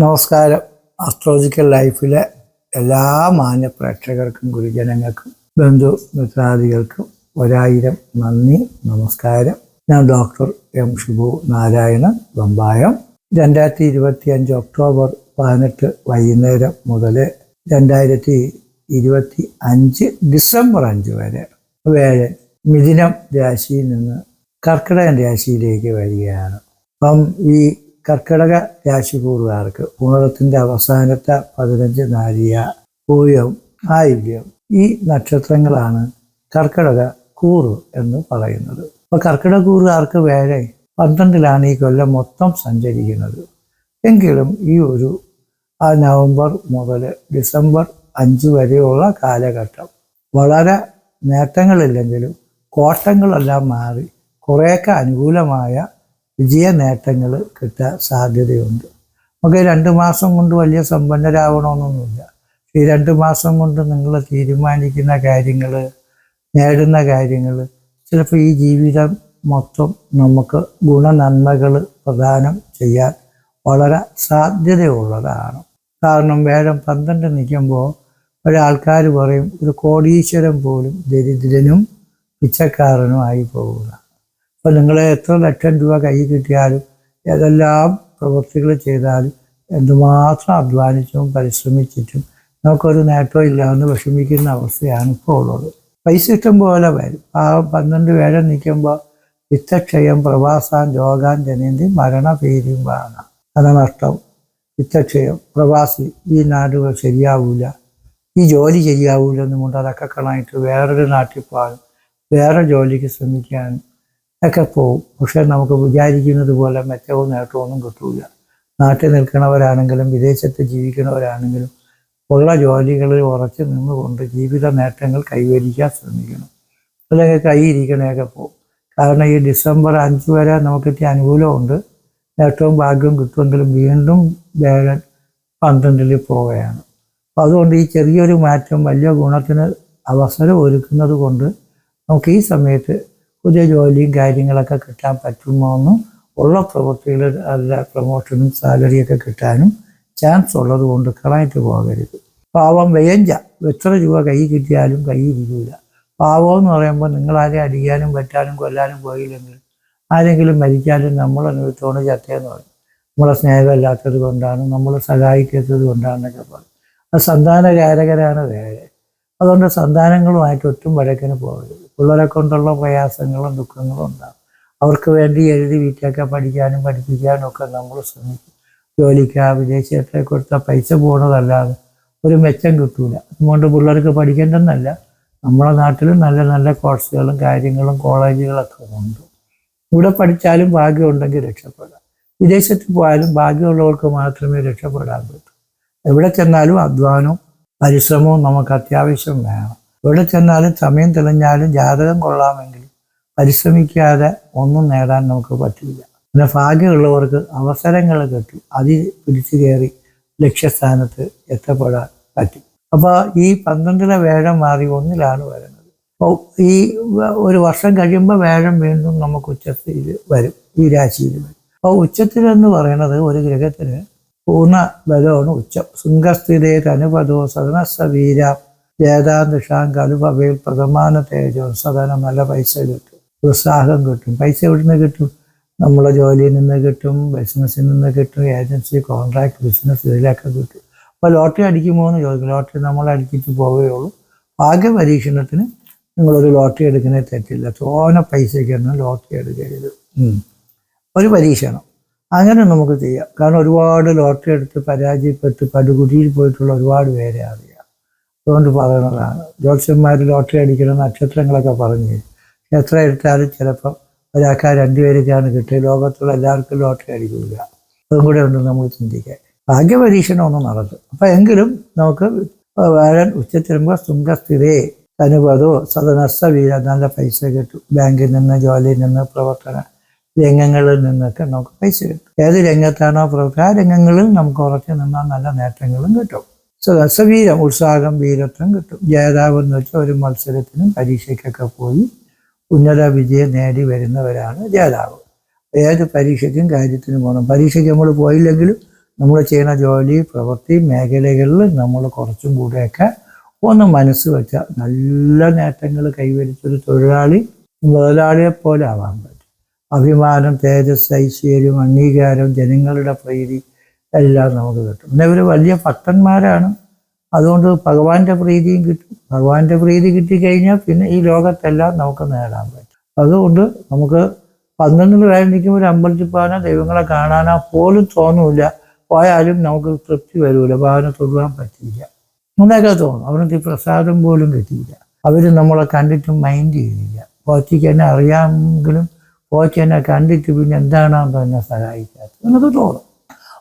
നമസ്കാരം. അസ്ട്രോളജിക്കൽ ലൈഫിലെ എല്ലാ മാന്യ പ്രേക്ഷകർക്കും ഗുരുജനങ്ങൾക്കും ബന്ധു മിത്രാദികൾക്കും ഒരായിരം നന്ദി നമസ്കാരം. ഞാൻ ഡോക്ടർ എം ഷിബു നാരായണൻ ബമ്പായം രണ്ടായിരത്തി ഇരുപത്തി അഞ്ച് ഒക്ടോബർ പതിനെട്ട് വൈകുന്നേരം മുതൽ രണ്ടായിരത്തി ഇരുപത്തി അഞ്ച് ഡിസംബർ അഞ്ച് വരെ വേഴൻ മിഥുനം രാശിയിൽ നിന്ന് കർക്കിടകൻ രാശിയിലേക്ക് വരികയാണ്. അപ്പം ഈ കർക്കിടക രാശികൂറുകാർക്ക് ഉണർത്തിന്റെ അവസാനത്തെ പതിനഞ്ച് നാരിയ പൂയം ആയില്യം. ഈ നക്ഷത്രങ്ങളാണ് കർക്കിടക കൂറ് എന്ന് പറയുന്നത്. അപ്പോൾ കർക്കിടക കൂറുകാർക്ക് വേറെ പന്ത്രണ്ടിലാണ് ഈ കൊല്ലം മൊത്തം സഞ്ചരിക്കുന്നത്. എങ്കിലും ഈ ഒരു ആ നവംബർ മുതൽ ഡിസംബർ അഞ്ച് വരെയുള്ള കാലഘട്ടം വളരെ നേട്ടങ്ങളില്ലെങ്കിലും കോട്ടങ്ങളെല്ലാം മാറി കുറേയൊക്കെ അനുകൂലമായ വിജയ നേട്ടങ്ങൾ കിട്ടാൻ സാധ്യതയുണ്ട്. നമുക്ക് രണ്ട് മാസം കൊണ്ട് വലിയ സമ്പന്നരാവണമെന്നൊന്നുമില്ല. ഈ രണ്ട് മാസം കൊണ്ട് നിങ്ങൾ തീരുമാനിക്കുന്ന കാര്യങ്ങൾ നേടുന്ന കാര്യങ്ങൾ ചിലപ്പോൾ ഈ ജീവിതം മൊത്തം നമുക്ക് ഗുണനന്മകൾ പ്രദാനം ചെയ്യാൻ വളരെ സാധ്യതയുള്ളതാണ്. കാരണം വേഴം പന്ത്രണ്ട് നിൽക്കുമ്പോൾ ഒരാൾക്കാർ പറയും ഒരു കോടീശ്വരൻ പോലും ദരിദ്രനും പിച്ചക്കാരനും ആയി പോകുക അപ്പോൾ നിങ്ങൾ എത്ര ലക്ഷം രൂപ കൈ കിട്ടിയാലും ഏതെല്ലാം പ്രവൃത്തികൾ ചെയ്താലും എന്തുമാത്രം അധ്വാനിച്ചും പരിശ്രമിച്ചിട്ടും നമുക്കൊരു നേട്ടവും ഇല്ലാന്ന് വിഷമിക്കുന്ന അവസ്ഥയാണ് ഇപ്പോൾ ഉള്ളത്. പൈസ ഇഷ്ടം പോലെ വരും. ആ പന്ത്രണ്ട് പേരെ നിൽക്കുമ്പോൾ വിത്തക്ഷയം പ്രവാസാൻ രോഗാൻ ജനന്തി വാങ്ങാം ധനനഷ്ടം വിത്തക്ഷയം പ്രവാസി ഈ നാടുകൾ ശരിയാവൂല. ഈ ജോലി ശരിയാവൂല എന്നുകൊണ്ട് അതൊക്കെ കാണാനായിട്ട് വേറൊരു നാട്ടിൽ പോകാനും വേറെ ജോലിക്ക് ശ്രമിക്കാനും ഒക്കെ പോവും. പക്ഷെ നമുക്ക് വിചാരിക്കുന്നത് പോലെ മെച്ചവും നേട്ടവും ഒന്നും കിട്ടൂല. നാട്ടിൽ നിൽക്കുന്നവരാണെങ്കിലും വിദേശത്ത് ജീവിക്കുന്നവരാണെങ്കിലും ഉള്ള ജോലികളിൽ ഉറച്ചു നിന്നുകൊണ്ട് ജീവിത നേട്ടങ്ങൾ കൈവരിക്കാൻ ശ്രമിക്കണം. അല്ലെങ്കിൽ കൈയിരിക്കണയൊക്കെ പോകും കാരണം ഈ ഡിസംബർ അഞ്ച് വരെ നമുക്കിത്തി അനുകൂലമുണ്ട്. നേട്ടവും ഭാഗ്യവും കിട്ടുമെങ്കിലും വീണ്ടും വേഗം പന്ത്രണ്ടിൽ പോവുകയാണ്. അപ്പോൾ അതുകൊണ്ട് ഈ ചെറിയൊരു മാറ്റം വലിയ ഗുണത്തിന് അവസരം ഒരുക്കുന്നത് കൊണ്ട് നമുക്ക് ഈ സമയത്ത് പുതിയ ജോലിയും കാര്യങ്ങളൊക്കെ കിട്ടാൻ പറ്റുമോ എന്നും ഉള്ള പ്രവൃത്തികൾ അതിന്റെ പ്രൊമോഷനും സാലറിയൊക്കെ കിട്ടാനും ചാൻസ് ഉള്ളത് കൊണ്ട് കളയിട്ട് പോകരുത്. പാവം വ്യയഞ്ച. എത്ര രൂപ കൈ കിട്ടിയാലും കൈ ഇരിക്കില്ല പാവം എന്ന് പറയുമ്പോൾ നിങ്ങളാരെ അടിക്കാനും പറ്റാനും കൊല്ലാനും പോയില്ലെങ്കിൽ ആരെങ്കിലും മരിച്ചാലും നമ്മൾ അനുഭവത്തോട് ചത്തേന്ന് പറയും. നമ്മളെ സ്നേഹമില്ലാത്തത് കൊണ്ടാണ് നമ്മൾ സഹായിക്കാത്തത് കൊണ്ടാണെന്നൊക്കെ പറയും. അത് സന്താനകാരകരാണ് വേറെ. അതുകൊണ്ട് സന്താനങ്ങളുമായിട്ട് ഒട്ടും വഴക്കിന് പോകരുത്. പിള്ളേരെ കൊണ്ടുള്ള പ്രയാസങ്ങളും ദുഃഖങ്ങളും ഉണ്ടാകും അവർക്ക് വേണ്ടി എഴുതി വീട്ടിലൊക്കെ പഠിക്കാനും പഠിപ്പിക്കാനും ഒക്കെ നമ്മൾ ശ്രമിക്കും. ജോലിക്ക് വിദേശത്തെ കൊടുത്ത പൈസ പോണതല്ലാതെ ഒരു മെച്ചം കിട്ടൂല. അതുകൊണ്ട് പിള്ളേർക്ക് പഠിക്കേണ്ടെന്നല്ല നമ്മുടെ നാട്ടിൽ നല്ല നല്ല കോഴ്സുകളും കാര്യങ്ങളും കോളേജുകളൊക്കെ ഉണ്ട്. ഇവിടെ പഠിച്ചാലും ഭാഗ്യമുണ്ടെങ്കിൽ രക്ഷപ്പെടാം. വിദേശത്ത് പോയാലും ഭാഗ്യമുള്ളവർക്ക് മാത്രമേ രക്ഷപ്പെടാൻ പറ്റൂ. എവിടെ ചെന്നാലും അധ്വാനവും പരിശ്രമവും നമുക്ക് അത്യാവശ്യം വേണം. എവിടെ ചെന്നാലും സമയം തെളിഞ്ഞാലും ജാതകം കൊള്ളാമെങ്കിൽ പരിശ്രമിക്കാതെ ഒന്നും നേടാൻ നമുക്ക് പറ്റില്ല. പിന്നെ ഭാഗ്യമുള്ളവർക്ക് അവസരങ്ങൾ കിട്ടും. അതിൽ പിടിച്ചു കയറി ലക്ഷ്യസ്ഥാനത്ത് എത്തപ്പെടാൻ പറ്റും. അപ്പോൾ ഈ പന്ത്രണ്ടിലെ വേഴം മാറി ഒന്നിലാണ് വരുന്നത്. അപ്പോൾ ഈ ഒരു വർഷം കഴിയുമ്പോൾ വേഴം വീണ്ടും നമുക്ക് ഉച്ചത്തിൽ വരും. ഈ രാശിയിൽ വരും. അപ്പോൾ ഉച്ചത്തിലെന്ന് പറയുന്നത് ഒരു ഗ്രഹത്തിന് പൂർണ ബലമാണ് ഉച്ചം. ശൃംഗസ്ഥിതേ തനുപദോ സദനസ്ഥ വീര. ജേതാന്തിഷാം കലുപവയിൽ പ്രഥമാന തേജോ സദനം നല്ല പൈസ കിട്ടും. ഉത്സാഹം കിട്ടും. പൈസ എവിടുന്ന് കിട്ടും? നമ്മളെ ജോലിയിൽ നിന്ന് കിട്ടും ബിസിനസ്സിൽ നിന്ന് കിട്ടും ഏജൻസി കോൺട്രാക്ട് ബിസിനസ് ഇതിലൊക്കെ കിട്ടും. അപ്പോൾ ലോട്ടറി അടിക്കുമോ എന്ന് ചോദിക്കും. ലോട്ടറി നമ്മൾ അടിച്ചിട്ട് പോവുകയുള്ളൂ ഭാഗ്യ പരീക്ഷണത്തിന് നിങ്ങളൊരു ലോട്ടറി എടുക്കുന്നതിൽ തെറ്റില്ല. തോന പൈസയ്ക്കൊന്നും ലോട്ടറി എടുക്കരുത്. ഒരു പരീക്ഷണം. അങ്ങനെ നമുക്ക് ചെയ്യാം. കാരണം ഒരുപാട് ലോട്ടറി എടുത്ത് പരാജയപ്പെട്ട് പടുകുടിയിൽ പോയിട്ടുള്ള ഒരുപാട് പേരെ അറിയാം. അതുകൊണ്ട് പറയുന്നതാണ്. ജ്യോത്സ്യന്മാർ ലോട്ടറി അടിക്കുന്ന നക്ഷത്രങ്ങളൊക്കെ പറഞ്ഞ് തരും. എത്ര എടുത്താലും ചിലപ്പം ഒരാൾക്ക് ആ രണ്ടുപേരൊക്കെയാണ് കിട്ടിയ ലോകത്തുള്ള എല്ലാവർക്കും ലോട്ടറി അടിക്കില്ല അതും കൂടെ ഉണ്ട് നമ്മൾ ചിന്തിക്കുക. ഭാഗ്യപരീക്ഷണം ഒന്നും നടക്കും അപ്പം എങ്കിലും നമുക്ക് വേഴൻ ഉച്ചത്തിരുമ്പോൾ ശുംഖസ്ഥിരേ അനുപതോ സദനസ്ഥ വീര നല്ല പൈസ കിട്ടും. ബാങ്കിൽ നിന്ന് ജോലിയിൽ നിന്ന് പ്രവർത്തന രംഗങ്ങളിൽ നിന്നൊക്കെ നമുക്ക് പൈസ കിട്ടും. ഏത് രംഗത്താണോ പ്രവർത്തനം ആ രംഗങ്ങളിൽ നമുക്ക് ഉറച്ചു നിന്നാൽ നല്ല നേട്ടങ്ങളും കിട്ടും. സദസ്സവീരം ഉത്സാഹം വീരത്വം കിട്ടും. ജേതാവ് എന്ന് വെച്ചാൽ ഒരു മത്സരത്തിനും പരീക്ഷയ്ക്കൊക്കെ പോയി ഉന്നത വിജയം നേടി വരുന്നവരാണ് ജേതാവ്. ഏത് പരീക്ഷയ്ക്കും കാര്യത്തിനും പോകണം പരീക്ഷയ്ക്ക് നമ്മൾ പോയില്ലെങ്കിലും നമ്മൾ ചെയ്യുന്ന ജോലി പ്രവൃത്തി മേഖലകളിൽ നമ്മൾ കുറച്ചും കൂടെയൊക്കെ ഒന്ന് മനസ്സ് വെച്ചാൽ നല്ല നേട്ടങ്ങൾ കൈവരിച്ചൊരു തൊഴിലാളി മുതലാളിയെ പോലെ ആവാൻ പറ്റും. അഭിമാനം തേജസ് ഐശ്വര്യം അംഗീകാരം ജനങ്ങളുടെ പ്രീതി എല്ലാം നമുക്ക് കിട്ടും. പിന്നെ ഇവർ വലിയ ഭക്തന്മാരാണ്. അതുകൊണ്ട് ഭഗവാന്റെ പ്രീതിയും കിട്ടും. ഭഗവാന്റെ പ്രീതി കിട്ടിക്കഴിഞ്ഞാൽ പിന്നെ ഈ ലോകത്തെല്ലാം നമുക്ക് നേടാൻ പറ്റും. അതുകൊണ്ട് നമുക്ക് പന്ത്രണ്ടിന് വേണ്ടി നിൽക്കുമ്പോൾ ഒരു അമ്പലത്തിൽ പോകാനോ ദൈവങ്ങളെ കാണാനോ പോലും തോന്നൂല പോയാലും നമുക്ക് തൃപ്തി വരൂല. ഭാവന തൊടുവാൻ പറ്റില്ല അങ്ങനെയൊക്കെ തോന്നും. അവർക്ക് പ്രസാദം പോലും കിട്ടിയില്ല. അവർ നമ്മളെ കണ്ടിട്ട് മൈൻഡ് ചെയ്തില്ല പോച്ചയ്ക്ക് എന്നെ അറിയാമെങ്കിലും പോച്ച എന്നെ കണ്ടിട്ട് പിന്നെ എന്താണെന്ന് തന്നെ സഹായിക്കാത്തത്. എന്നൊക്കെ തോന്നും.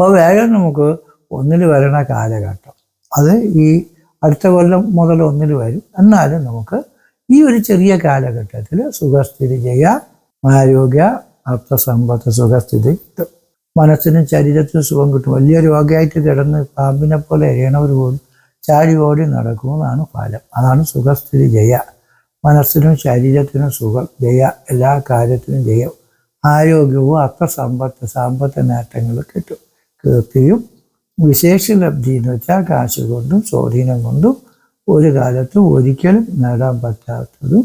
അപ്പോൾ വേഗം നമുക്ക് ഒന്നിൽ വരണ കാലഘട്ടം. അത് ഈ അടുത്ത കൊല്ലം മുതൽ ഒന്നിൽ വരും. എന്നാലും നമുക്ക് ഈ ഒരു ചെറിയ കാലഘട്ടത്തിൽ സുഖസ്ഥിതി ചെയ്യുക ആരോഗ്യ അർത്ഥസമ്പത്ത് സുഖസ്ഥിതി കിട്ടും. മനസ്സിനും ശരീരത്തിനും സുഖം കിട്ടും. വലിയ രോഗമായിട്ട് കിടന്ന് പാമ്പിനെ പോലെ എറിയണവർ പോലും ചാടി ഓടി നടക്കുമെന്നാണ് ഫലം. അതാണ് സുഖസ്ഥിതി ജയ മനസ്സിനും ശരീരത്തിനും സുഖം ജയ എല്ലാ കാര്യത്തിനും ജയം ആരോഗ്യവും അർത്ഥസമ്പത്ത് സാമ്പത്തിക നേട്ടങ്ങൾ കിട്ടും. കീർത്തിയും വിശേഷ ലബ്ധി എന്ന് വെച്ചാൽ കാശ് കൊണ്ടും സ്വാധീനം കൊണ്ടും ഒരു കാലത്തും ഒരിക്കലും നേടാൻ പറ്റാത്തതും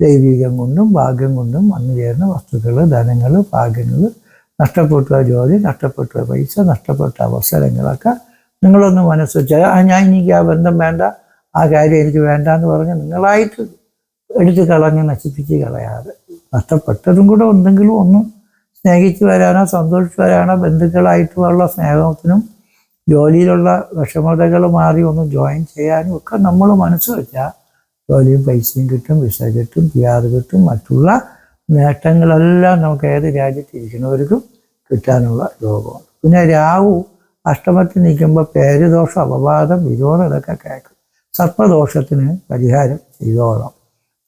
ദൈവികം കൊണ്ടും ഭാഗ്യം കൊണ്ടും വന്നു ചേർന്ന വസ്തുക്കൾ ധനങ്ങൾ ഭാഗ്യങ്ങൾ നഷ്ടപ്പെട്ട ജോലി നഷ്ടപ്പെട്ട പൈസ നഷ്ടപ്പെട്ട അവസരങ്ങളൊക്കെ നിങ്ങളൊന്ന് മനസ്സ് വെച്ചാൽ ആ ഞാൻ എനിക്ക് ആ ബന്ധം വേണ്ട ആ കാര്യം എനിക്ക് വേണ്ട എന്ന് പറഞ്ഞ് നിങ്ങളായിട്ട് എടുത്ത് കളഞ്ഞ് നശിപ്പിച്ച് കളയാതെ നഷ്ടപ്പെട്ടതും കൂടെ എന്തെങ്കിലും ഒന്ന് സ്നേഹിച്ച് വരാനോ സന്തോഷിച്ച് വരാനോ ബന്ധുക്കളായിട്ടുള്ള സ്നേഹത്തിനും ജോലിയിലുള്ള വിഷമതകൾ മാറി ഒന്ന് ജോയിൻ ചെയ്യാനും ഒക്കെ നമ്മൾ മനസ്സ് വെച്ചാൽ ജോലിയും പൈസയും കിട്ടും വിസ കിട്ടും പിയാറ് കിട്ടും മറ്റുള്ള നേട്ടങ്ങളെല്ലാം നമുക്ക് ഏത് രാജ്യത്തിരിക്കുന്നവർക്കും കിട്ടാനുള്ള യോഗമുണ്ട് പിന്നെ രാഹു അഷ്ടമത്തിൽ നിൽക്കുമ്പോൾ പേരുദോഷം അപവാദം വിരോധം ഇതൊക്കെ കേൾക്കും. സർപ്പദോഷത്തിന് പരിഹാരം ചെയ്തോളാം.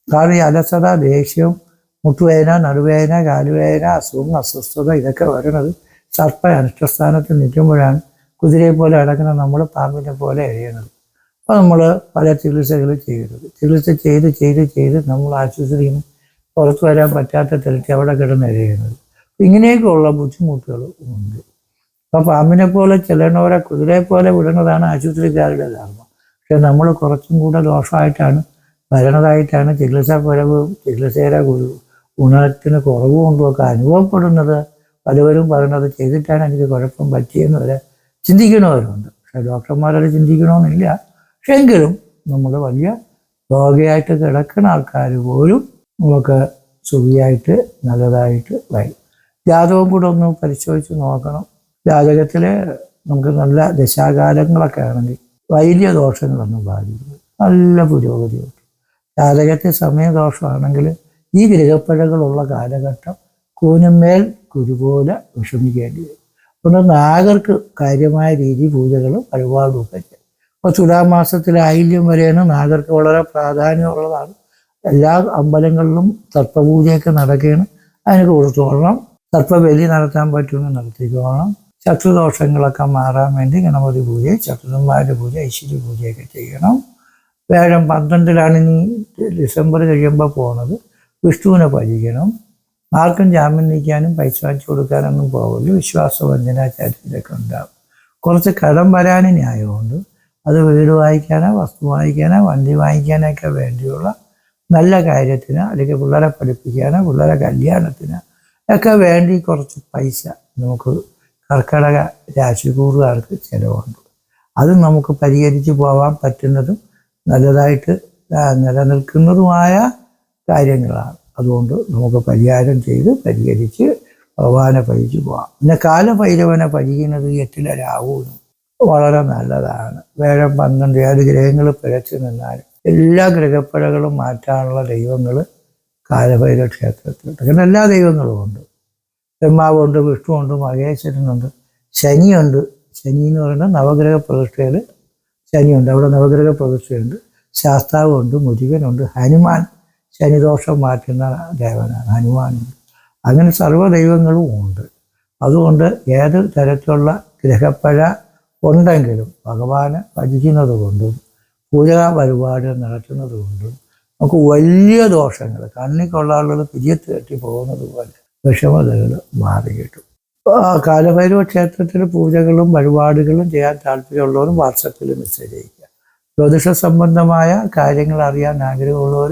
കാരണം ഈ അലസത ദേഷ്യം മുട്ടുവേദന നടുവേദന കാലുവേദന അസുഖം അസ്വസ്ഥത ഇതൊക്കെ വരുന്നത് സർപ്പ അനിഷ്ടസ്ഥാനത്ത് നിൽക്കുമ്പോഴാണ് കുതിരയെ പോലെ അടക്കുന്ന നമ്മൾ പാമ്പിനെ പോലെ എഴുതുന്നത് അപ്പോൾ നമ്മൾ പല ചികിത്സകൾ ചെയ്യരുത്. ചികിത്സ ചെയ്ത് ചെയ്ത് ചെയ്ത് നമ്മൾ ആശുപത്രിയിൽ പുറത്തു വരാൻ പറ്റാത്ത തിരക്ക് അവിടെ കിടന്ന് എഴുതുന്നത് ഇങ്ങനെയൊക്കെയുള്ള ബുദ്ധിമുട്ടുകൾ ഉണ്ട്. അപ്പോൾ പാമ്പിനെ പോലെ ചെല്ലണവരെ കുതിരയെ പോലെ വിടുന്നതാണ് ആശുപത്രിക്കാരുടെ ധർമ്മം. പക്ഷെ നമ്മൾ കുറച്ചും കൂടെ ദോഷമായിട്ടാണ് വരണതായിട്ടാണ് ചികിത്സാ പുരവും ചികിത്സയുടെ ഗുരു ഗുണത്തിന് കുറവ് കൊണ്ടുമൊക്കെ അനുഭവപ്പെടുന്നത്. പലവരും പറയുന്നത് ചെയ്തിട്ടാണ് എനിക്ക് കുഴപ്പം പറ്റിയെന്ന് വരെ ചിന്തിക്കണവരുണ്ട് പക്ഷെ ഡോക്ടർമാരത് ചിന്തിക്കണമെന്നില്ല. പക്ഷെ എങ്കിലും നമ്മൾ വലിയ രോഗയായിട്ട് കിടക്കുന്ന ആൾക്കാർ പോലും നമുക്ക് സുഖിയായിട്ട് നല്ലതായിട്ട് വരും. ജാതകം കൂടെ ഒന്ന് പരിശോധിച്ച് നോക്കണം. ജാതകത്തിൽ നമുക്ക് നല്ല ദശാകാലങ്ങളൊക്കെ ആണെങ്കിൽ വലിയ ദോഷങ്ങളൊന്നും ബാധിക്കും നല്ല പുരോഗതി ജാതകത്തിൽ സമയദോഷമാണെങ്കിൽ ഈ ഗ്രഹപ്പഴകളുള്ള കാലഘട്ടം കൂനുമേൽ കുരുപോലെ വിഷമിക്കേണ്ടി വരും. അതുകൊണ്ട് നാഗർക്ക് കാര്യമായ രീതി പൂജകളും വഴിപാടും ഒക്കെ ചെയ്യും. അപ്പോൾ തുലാമാസത്തിലെ ആയില്യം വരെയാണ് നാഗർക്ക് വളരെ പ്രാധാന്യമുള്ളതാണ്. എല്ലാ അമ്പലങ്ങളിലും തർപ്പപൂജയൊക്കെ നടക്കുകയാണ്. അതിന് കൊടുത്തോളണം തർപ്പബലി നടത്താൻ പറ്റുമെന്ന് നടത്തിക്കോളണം ശത്രുദോഷങ്ങളൊക്കെ മാറാൻ വേണ്ടി ഗണപതി പൂജ ശത്രുന്മാരുടെ പൂജ ഐശ്വര്യ പൂജയൊക്കെ ചെയ്യണം. വേഴം പന്ത്രണ്ടിലാണ് ഇനി ഡിസംബർ കഴിയുമ്പോൾ പോകുന്നത് വിഷ്ണുവിനെ ഭജിക്കണം ആർക്കും ജാമ്യം നീക്കാനും പൈസ വാങ്ങിച്ചു കൊടുക്കാനൊന്നും പോകില്ല വിശ്വാസവഞ്ചന ഉണ്ടാകും കുറച്ച് കടം വരാനും ന്യായമുണ്ട്. അത് വീട് വാങ്ങിക്കാനോ വസ്തു വാങ്ങിക്കാനോ വണ്ടി വാങ്ങിക്കാനൊക്കെ വേണ്ടിയുള്ള നല്ല കാര്യത്തിന് അല്ലെങ്കിൽ പിള്ളേരെ പഠിപ്പിക്കാനോ പിള്ളേരെ കല്യാണത്തിന് ഒക്കെ വേണ്ടി കുറച്ച് പൈസ നമുക്ക് കർക്കടക രാശികൂറുകാർക്ക് ചിലവുണ്ട്. അത് നമുക്ക് പരിഹരിച്ച് പോകാൻ പറ്റുന്നതും നല്ലതായിട്ട് നിലനിൽക്കുന്നതുമായ കാര്യങ്ങളാണ്. അതുകൊണ്ട് നമുക്ക് പരിഹാരം ചെയ്ത് പരിഹരിച്ച് ഭഗവാനെ പഴിച്ചു പോവാം. പിന്നെ കാലഭൈരവനെ പഴിയുന്നത് എട്ടിലെ രാഹുവിനും വളരെ നല്ലതാണ്. വേഴം പന്ത്രണ്ട് ഏത് ഗ്രഹങ്ങൾ പിഴച്ചു നിന്നാൽ എല്ലാ ഗ്രഹപ്പിഴകളും മാറ്റാനുള്ള ദൈവങ്ങൾ കാലഭൈരവ ക്ഷേത്രത്തിലുണ്ട്. അങ്ങനെ എല്ലാ ദൈവങ്ങളും ഉണ്ട്. ബ്രഹ്മാവുണ്ട് വിഷ്ണുവുണ്ട് മഹേശ്വരനുണ്ട് ശനിയുണ്ട് ശനി എന്ന് പറയുന്നത് നവഗ്രഹ പ്രതിഷ്ഠയിൽ ശനിയുണ്ട് അവിടെ നവഗ്രഹ പ്രതിഷ്ഠയുണ്ട്. ശാസ്താവുണ്ട് മുരുകനുണ്ട് ഹനുമാൻ ശനിദോഷം മാറ്റുന്ന ദേവനാണ് ഹനുമാനുണ്ട് അങ്ങനെ സർവ ദൈവങ്ങളും ഉണ്ട്. അതുകൊണ്ട് ഏത് തരത്തിലുള്ള ഗ്രഹപ്പഴ ഉണ്ടെങ്കിലും ഭഗവാനെ ഭജിക്കുന്നത് കൊണ്ടും പൂജ പരിപാടി നടത്തുന്നത് കൊണ്ടും നമുക്ക് വലിയ ദോഷങ്ങൾ കണ്ണി കൊള്ളാളുകൾ പിരിയത്ത് കെട്ടി പോകുന്നത് പോലെ വിഷമതകൾ മാറി കിട്ടും. കാലഭൈരവ ക്ഷേത്രത്തിൽ പൂജകളും വഴിപാടുകളും ചെയ്യാൻ താല്പര്യമുള്ളവരും വാട്സപ്പിൽ മെസ്സേജ് അയക്കുക ജ്യോതിഷ സംബന്ധമായ കാര്യങ്ങൾ അറിയാൻ ആഗ്രഹമുള്ളവർ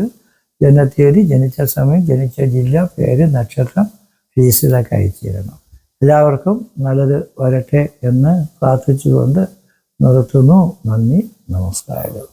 ജനത്തീയതി ജനിച്ച സമയം ജനിച്ച ജില്ല പേര് നക്ഷത്രം ഫീസ് ഇതൊക്കെ അയച്ചു എല്ലാവർക്കും നല്ലത് വരട്ടെ എന്ന് പ്രാർത്ഥിച്ചുകൊണ്ട് നിർത്തുന്നു. നന്ദി നമസ്കാരം.